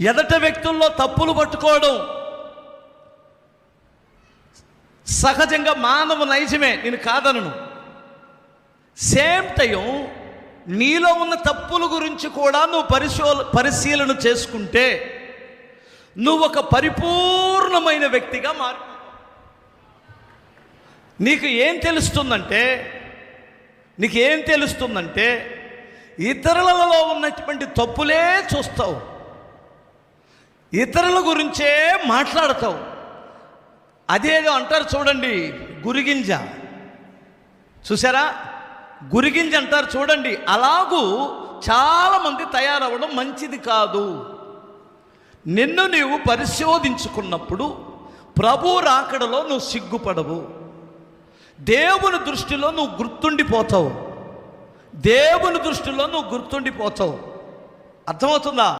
ఎదట వ్యక్తుల్లో తప్పులు పట్టుకోవడం సహజంగా మానవ నైజమే నేను కాదనను. సేమ్ టైం నీలో ఉన్న తప్పుల గురించి కూడా నువ్వు పరిశో పరిశీలన చేసుకుంటే నువ్వు ఒక పరిపూర్ణమైన వ్యక్తిగా మారు నీకు ఏం తెలుస్తుందంటే నీకు ఏం తెలుస్తుందంటే ఇతరులలో ఉన్నటువంటి తప్పులే చూస్తావు. ఇతరుల గురించే మాట్లాడతావు. అదేదో అంటారు చూడండి గురిగింజ. చూసారా? గురిగింజ అంటారు చూడండి అలాగూ చాలామంది తయారవ్వడం మంచిది కాదు. నిన్ను నీవు పరిశోధించుకున్నప్పుడు ప్రభు రాకడలో నువ్వు సిగ్గుపడవు. దేవుని దృష్టిలో నువ్వు గుర్తుండిపోతావు. దేవుని దృష్టిలో నువ్వు గుర్తుండిపోతావు. అర్థమవుతుందా?